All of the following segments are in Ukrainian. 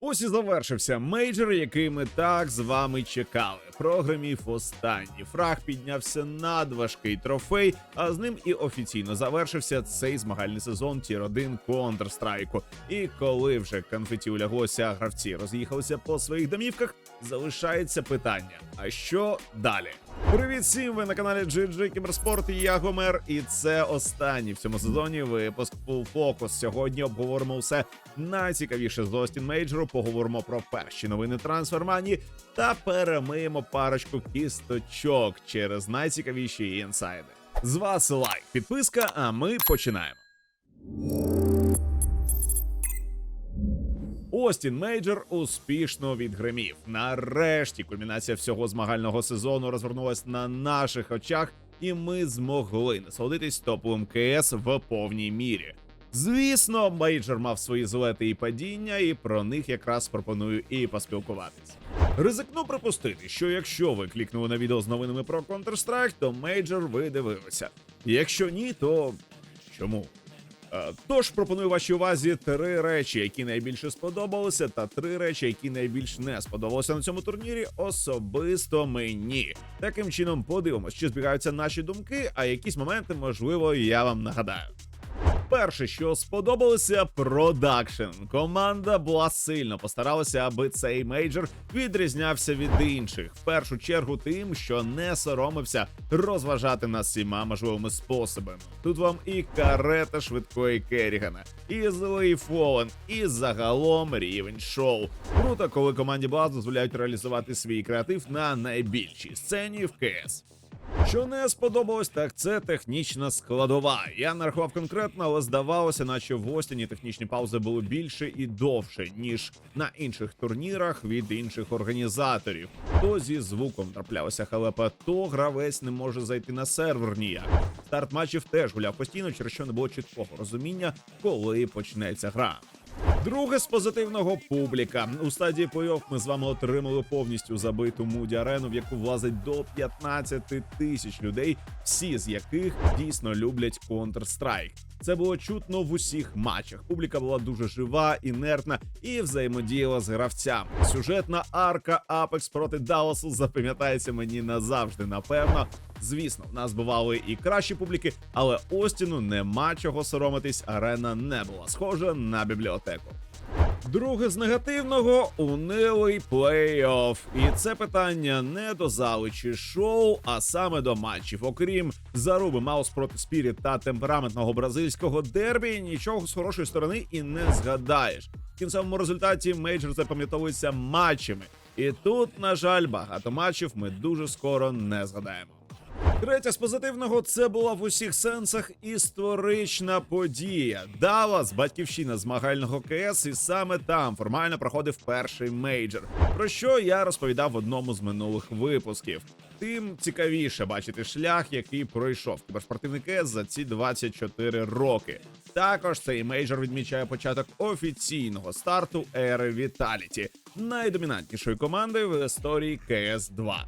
Ось і завершився мейджор, який ми так з вами чекали. Програмів останній. Фраг піднявся надважкий трофей, а з ним і офіційно завершився цей змагальний сезон Тір 1 Counter-Strike. І коли вже конфеті уляглося, гравці роз'їхалися по своїх домівках, залишається питання: а що далі? Привіт всім! Ви на каналі GG Кіберспорт. Я Гомер, і це останній в цьому сезоні випуск Full Focus. Сьогодні обговоримо все найцікавіше з Остін Мейджору. Поговоримо про перші новини трансфермані та перемиємо парочку кісточок через найцікавіші інсайди. З вас лайк, підписка, а ми починаємо. Остін Мейджор успішно відгримів. Нарешті кульмінація всього змагального сезону розвернулась на наших очах, і ми змогли насолодитись топовим КС в повній мірі. Звісно, мейджор мав свої злети і падіння, і про них якраз пропоную і поспілкуватись. Ризикну припустити, що якщо ви клікнули на відео з новинами про Counter-Strike, то мейджор ви дивилися. Якщо ні, то чому? Е, Тож пропоную вашій увазі три речі, які найбільше сподобалися, та три речі, які найбільш не сподобалися на цьому турнірі, особисто мені. Таким чином подивимось, чи збігаються наші думки, а якісь моменти, можливо, я вам нагадаю. Перше, що сподобалося, продакшн. Команда була сильно постаралася, аби цей мейджор відрізнявся від інших. В першу чергу, тим, що не соромився розважати нас всіма можливими способами. Тут вам і карета швидкої Керрігана, і злий Фолен, і загалом рівень шоу. Круто, коли команді Blast дозволяють реалізувати свій креатив на найбільшій сцені в КС. Що не сподобалось, так це технічна складова. Я нарахував конкретно, але здавалося, наче в Остіні технічні паузи були більше і довше, ніж на інших турнірах від інших організаторів. То зі звуком траплялася халепа, то гравець не може зайти на сервер ніяк. Старт матчів теж гуляв постійно, через що не було чіткого розуміння, коли почнеться гра. Друге з позитивного публіка. У стадії плей-офф ми з вами отримали повністю забиту муді арену, в яку влазить до 15 тисяч людей, всі з яких дійсно люблять Counter-Strike. Це було чутно в усіх матчах. Публіка була дуже жива, інертна і взаємодіяла з гравцями. Сюжетна арка Apex проти Далласу запам'ятається мені назавжди. Напевно, звісно, в нас бували і кращі публіки, але Остіну нема чого соромитись. Арена не була схожа на бібліотеку. Друге з негативного унилий плей-офф. І це питання не до зали чи шоу, а саме до матчів. Окрім заруби Маус проти Спіріт та темпераментного бразильського дербі, нічого з хорошої сторони і не згадаєш. В кінцевому результаті мейджор запам'ятовується матчами. І тут, на жаль, багато матчів ми дуже скоро не згадаємо. Третє з позитивного це була в усіх сенсах історична подія. Даллас, батьківщина змагального КС, і саме там формально проходив перший мейджор. Про що я розповідав в одному з минулих випусків. Тим цікавіше бачити шлях, який пройшов кіберспортивний КС за ці 24 роки. Також цей мейджор відмічає початок офіційного старту ери Віталіті, найдомінантнішої команди в історії КС 2.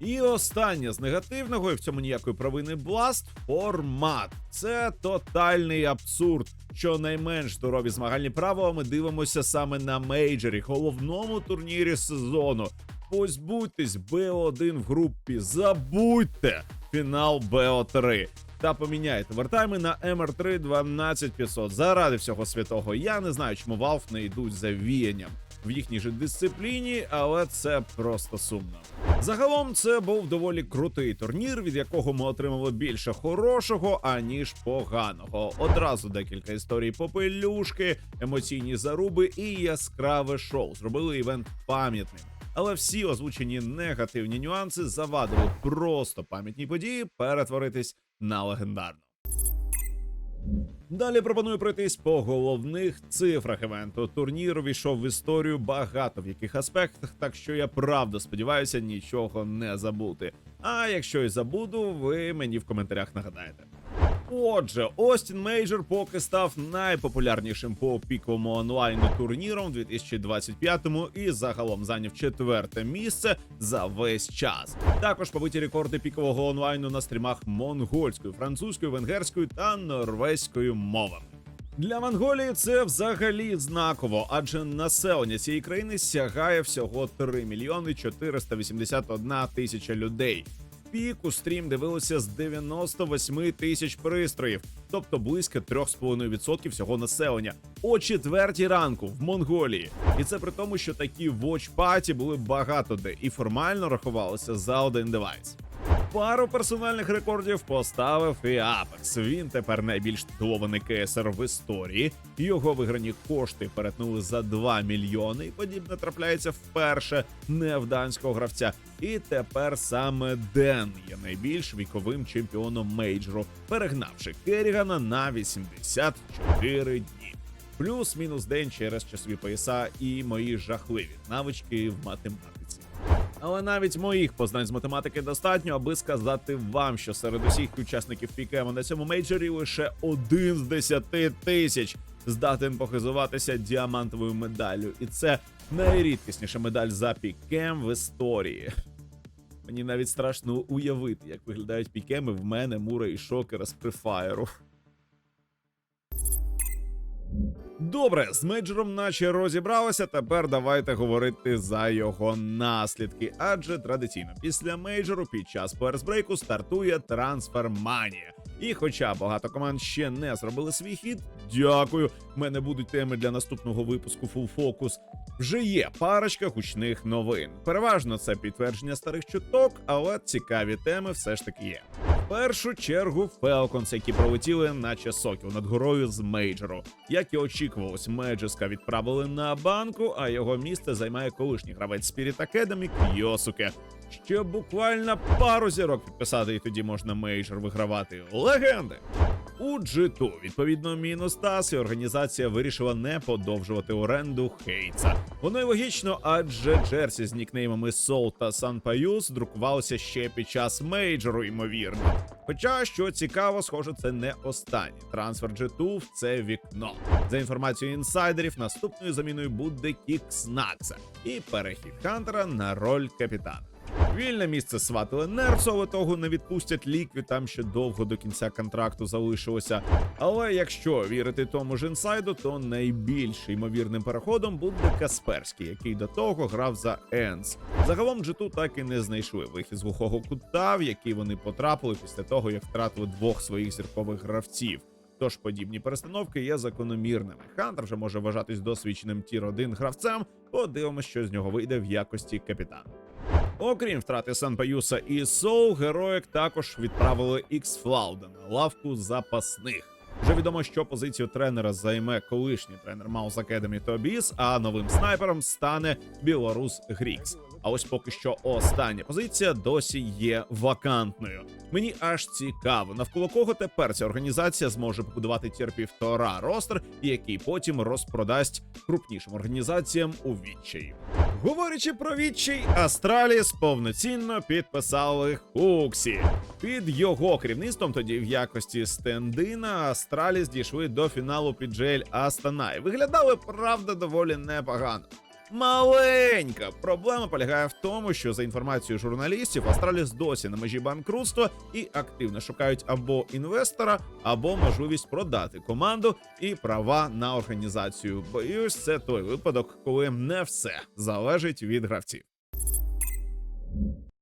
І останнє з негативного, і в цьому ніякої провини Blast – формат. Це тотальний абсурд. Що найменш здорові змагальні правила ми дивимося саме на мейджорі, головному турнірі сезону. Позбудьтесь БО1 в групі, забудьте фінал БО3. Та поміняйте вертайми на МР3 12500. Заради всього святого. Я не знаю, чому Valve не йдуть за віянням в їхній же дисципліні, але це просто сумно. Загалом це був доволі крутий турнір, від якого ми отримали більше хорошого аніж поганого. Одразу декілька історій попелюшки, емоційні заруби і яскраве шоу. Зробили івент пам'ятним. Але всі озвучені негативні нюанси завадили просто пам'ятні події перетворитись на легендарну. Далі пропоную пройтись по головних цифрах івенту. Турнір увійшов в історію багато в яких аспектах, так що я правда сподіваюся нічого не забути. А якщо і забуду, ви мені в коментарях нагадаєте. Отже, Остін Мейджор поки став найпопулярнішим по піковому онлайну турніром в 2025-му і загалом зайняв четверте місце за весь час. Також побиті рекорди пікового онлайну на стрімах монгольською, французькою, венгерською та норвезькою мовами. Для Монголії це взагалі знаково, адже населення цієї країни сягає всього 3 мільйони 481 тисяча людей. Піку стрім дивилося з 98 тисяч пристроїв, тобто близько 3,5% всього населення о четвертій ранку в Монголії. І це при тому, що такі watch-паті були багато де і формально рахувалися за один девайс. Пару персональних рекордів поставив і Apex. Він тепер найбільш титулований КСР в історії. Його виграні кошти перетнули за 2 мільйони. І подібне трапляється вперше не в данського гравця. І тепер саме Ден є найбільш віковим чемпіоном мейджору, перегнавши Керігана на 84 дні. Плюс-мінус день через часові пояса і мої жахливі навички в математиці. Але навіть моїх познань з математики достатньо, аби сказати вам, що серед усіх учасників пікема на цьому мейджорі лише один з десяти тисяч здатен похизуватися діамантовою медаллю, і це найрідкісніша медаль за пікем в історії. Мені навіть страшно уявити, як виглядають пікеми в мене, Мура і Шокера з префаєру. Добре, з мейджором наче розібралися. Тепер давайте говорити за його наслідки. Адже традиційно після мейджору під час персбрейку стартує трансферманія. І хоча багато команд ще не зробили свій хід, дякую. В мене будуть теми для наступного випуску Full Focus. Вже є парочка гучних новин. Переважно це підтвердження старих чуток, але цікаві теми все ж таки є. Першу чергу Falcons, які пролетіли наче сокіл над горою з мейджору. Як і очікувалось, Меджеска відправили на банку, а його місце займає колишній гравець Spirit Academy Кйосуке. Ще буквально пару зірок підписати, і тоді можна мейджор вигравати. Легенди! У G2, відповідно, мінус тас, і організація вирішила не подовжувати оренду Хейтса. Воно й логічно, адже Джерсі з нікнеймами Soul та San Payus друкувалося ще під час мейджору, ймовірно. Хоча, що цікаво, схоже, це не останній трансфер G2 в це вікно. За інформацією інсайдерів, наступною заміною буде Кікс Накса і перехід Хантера на роль капітана. Вільне місце сватили Нерсу, але того не відпустять лікві. Там ще довго до кінця контракту залишилося. Але якщо вірити тому ж інсайду, то найбільш ймовірним переходом буде Касперський, який до того грав за Енс. Загалом джиту так і не знайшли вихід з глухого кута, в який вони потрапили після того, як втратили двох своїх зіркових гравців. Тож подібні перестановки є закономірними. Хантер вже може вважатись досвідченим тір 1 гравцем. Подивимось, що з нього вийде в якості капітана. Окрім втрати Санпаюса і Соу, героїк також відправили Ікс Флауда на лавку запасних. Вже відомо, що позицію тренера займе колишній тренер Маус Академі Тобіс, а новим снайпером стане білорус Грікс. А ось поки що остання позиція досі є вакантною. Мені аж цікаво, навколо кого тепер ця організація зможе побудувати тір півтора ростер, який потім розпродасть крупнішим організаціям у відчаї. Говорячи про відчий, Астраліс повноцінно підписали Хуксі. Під його керівництвом тоді в якості стендина Астраліс дійшли до фіналу під Джель Астана. І виглядали, правда, доволі непогано. Маленька проблема полягає в тому, що за інформацією журналістів, Астраліс досі на межі банкрутства і активно шукають або інвестора, або можливість продати команду і права на організацію. Боюсь, це той випадок, коли не все залежить від гравців.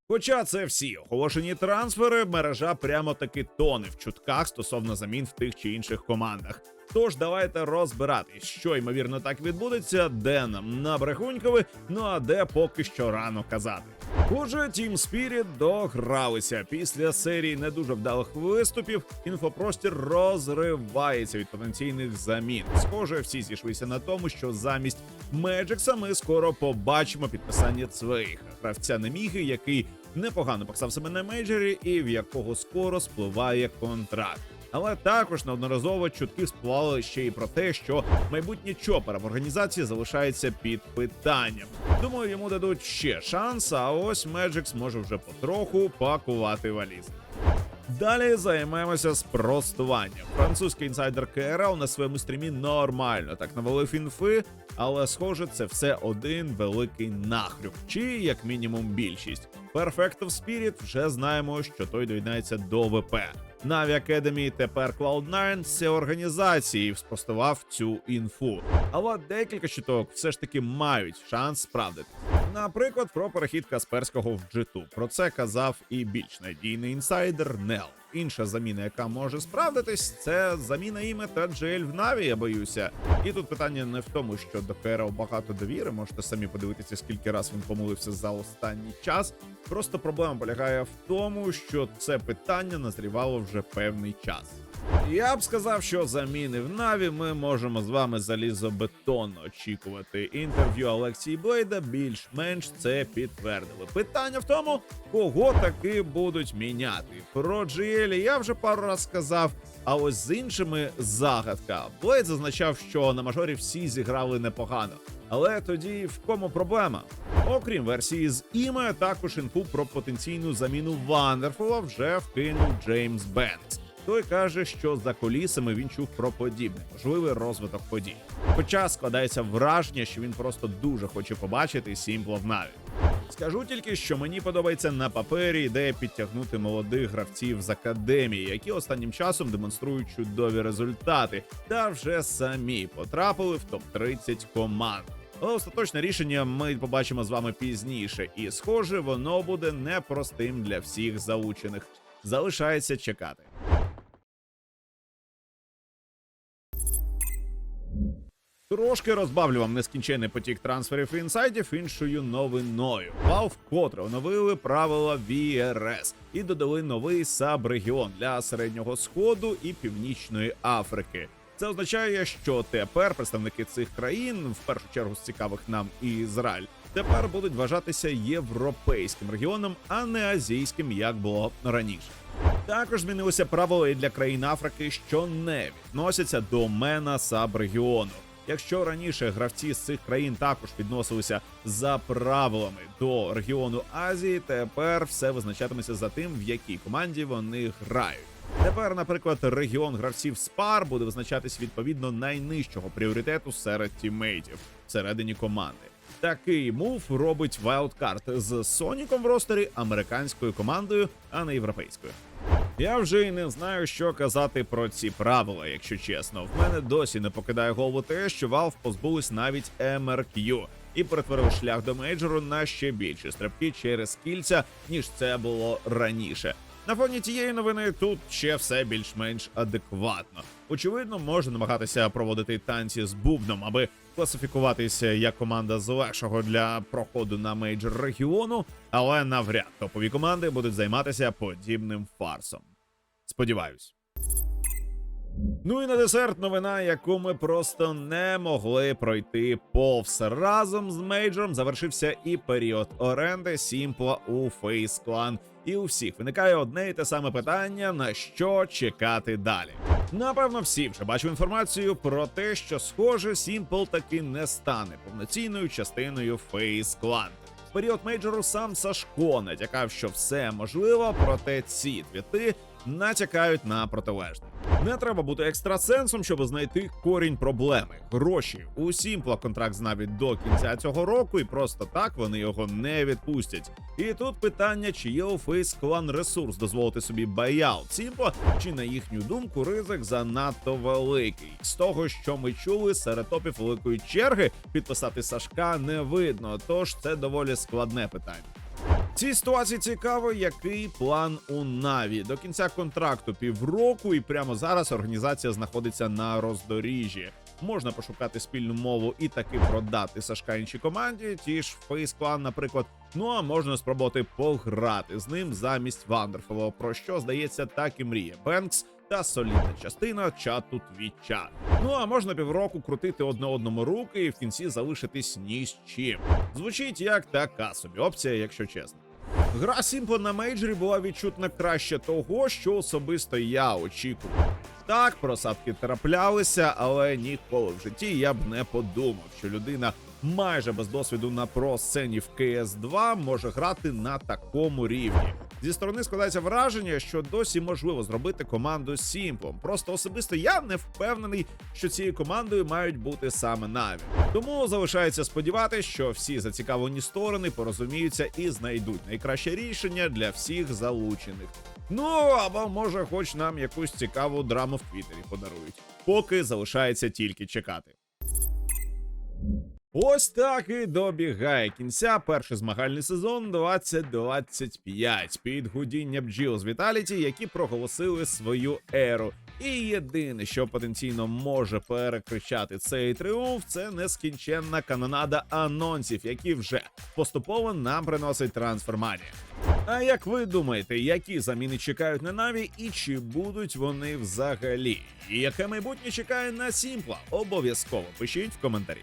Хоча це всі оголошені трансфери, мережа прямо таки тоне в чутках стосовно замін в тих чи інших командах. Тож давайте розбиратись, що ймовірно так відбудеться, де нам на набрехунькови, ну а де поки що рано казати. Отже, Team Spirit догралися після серії не дуже вдалих виступів. Інфопростір розривається від потенційних замін. Схоже, всі зійшлися на тому, що замість Меджикса ми скоро побачимо підписання Цвейха, гравця Неміги, який непогано показав себе на мейджорі, і в якого скоро спливає контракт. Але також неодноразово чутки спливали ще й про те, що майбутнє чопера в організації залишається під питанням. Думаю, йому дадуть ще шанс, а ось Меджикс може вже потроху пакувати валізи. Далі займемося спростуванням. Французький інсайдер КРЛ на своєму стрімі нормально так навалив інфи, але схоже, це все один великий нахрюк, чи як мінімум більшість. Perfect of Spirit вже знаємо, що той доєднається до ВП. Na'Vi Academy тепер Cloud9 – це організації, і спростував цю інфу. Але декілька щиток все ж таки мають шанс справдити. Наприклад, про перехід Касперського в G2. Про це казав і більш надійний інсайдер Нел. Інша заміна, яка може справдитись, це заміна іме та GL в Наві, я боюся. І тут питання не в тому, що до Керо багато довіри. Можете самі подивитися, скільки раз він помилився за останній час. Просто проблема полягає в тому, що це питання назрівало вже певний час. Я б сказав, що заміни в Наві ми можемо з вами залізобетонно очікувати. Інтерв'ю Олексії Блейда більш-менш це підтвердили. Питання в тому, кого таки будуть міняти. Про GL я вже пару раз сказав. А ось з іншими загадка. Блейд зазначав, що на мажорі всі зіграли непогано. Але тоді в кому проблема? Окрім версії з іме, також інфу про потенційну заміну Вандерфула вже вкинув Джеймс Бенкс. Той каже, що за колісами він чув про подібне, можливий розвиток подій. Хоча складається враження, що він просто дуже хоче побачити Сімпла в Наві. Скажу тільки, що мені подобається на папері ідея підтягнути молодих гравців з академії, які останнім часом демонструють чудові результати, та вже самі потрапили в топ 30 команд. Але остаточне рішення ми побачимо з вами пізніше, і схоже, воно буде непростим для всіх заучених. Залишається чекати. Трошки розбавлю вам нескінчений потік трансферів і інсайдів іншою новиною. Valve вкотре оновили правила VRS і додали новий саб-регіон для середнього сходу і північної Африки. Це означає, що тепер представники цих країн, в першу чергу з цікавих нам і Ізраїль, тепер будуть вважатися європейським регіоном, а не азійським, як було раніше. Також змінилися правила і для країн Африки, що не відносяться до мена саб-регіону. Якщо раніше гравці з цих країн також відносилися за правилами до регіону Азії, тепер все визначатиметься за тим, в якій команді вони грають. Тепер, наприклад, регіон гравців Спар буде визначатись відповідно найнижчого пріоритету серед тіммейтів всередині команди. Такий мув робить Wildcard з Соніком в ростері американською командою, а не європейською. Я вже й не знаю, що казати про ці правила, якщо чесно. В мене досі не покидає голову те, що Valve позбулись навіть MRQ і перетворили шлях до мейджору на ще більші стрибки через кільця, ніж це було раніше. На фоні тієї новини тут ще все більш-менш адекватно. Очевидно, можна намагатися проводити танці з бубном, аби класифікуватися як команда з легшого для проходу на мейджор регіону, але навряд топові команди будуть займатися подібним фарсом. Сподіваюсь. Ну і на десерт новина, яку ми просто не могли пройти повз. Разом з мейджором завершився і період оренди Сімпла у Face Clan. І у всіх виникає одне і те саме питання: на що чекати далі. Напевно, всі вже бачив інформацію про те, що схоже, Сімпл таки не стане повноцінною частиною Clan. В період мейджору сам Сашко натякав, що все можливо, проте ці твіти натякають на протилежне. Не треба бути екстрасенсом, щоб знайти корінь проблеми. Гроші у Сімпла контракт з до кінця цього року, і просто так вони його не відпустять. І тут питання, чи є у Фейс клан ресурс дозволити собі байаут Сімпла, чи на їхню думку ризик занадто великий. З того, що ми чули, серед топів великої черги підписати Сашка не видно, тож це доволі складне питання. Цій ситуації цікаво, який план у Наві до кінця контракту півроку, і прямо зараз організація знаходиться на роздоріжжі. Можна пошукати спільну мову і таки продати Сашка іншій команді, ті ж Face Clan, наприклад. Ну а можна спробувати пограти з ним замість Вандерфула, про що здається, так і мріє Бенкс та солідна частина чату Твіча. Ну а можна півроку крутити одне одному руки і в кінці залишитись ні з чим. Звучить як така собі опція, якщо чесно. Гра Сімпла на мейджорі була відчутно краще того, що особисто я очікував. Так, просадки траплялися, але ніколи в житті я б не подумав, що людина майже без досвіду на про сцені в cs 2 може грати на такому рівні. Зі сторони складається враження, що досі можливо зробити команду з Сімплом. Просто особисто я не впевнений, що цією командою мають бути саме Наві. Тому залишається сподіватися, що всі зацікавлені сторони порозуміються і знайдуть найкраще рішення для всіх залучених. Ну або може, хоч нам якусь цікаву драму в Твіттері подарують. Поки залишається тільки чекати. Ось так і добігає кінця перший змагальний сезон 2025 під гудіння з Віталіті, які проголосили свою еру. І єдине, що потенційно може перекричати цей тріумф, це нескінченна канонада анонсів, які вже поступово нам приносить трансформація. А як ви думаєте, які заміни чекають на Наві і чи будуть вони взагалі? І яке майбутнє чекає на Сімпла? Обов'язково пишіть в коментарі.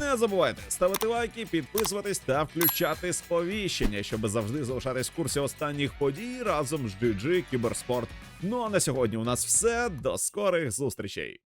Не забувайте ставити лайки, підписуватись та включати сповіщення, щоб завжди залишатись в курсі останніх подій разом з GG Кіберспорт. Ну а на сьогодні у нас все. До скорих зустрічей.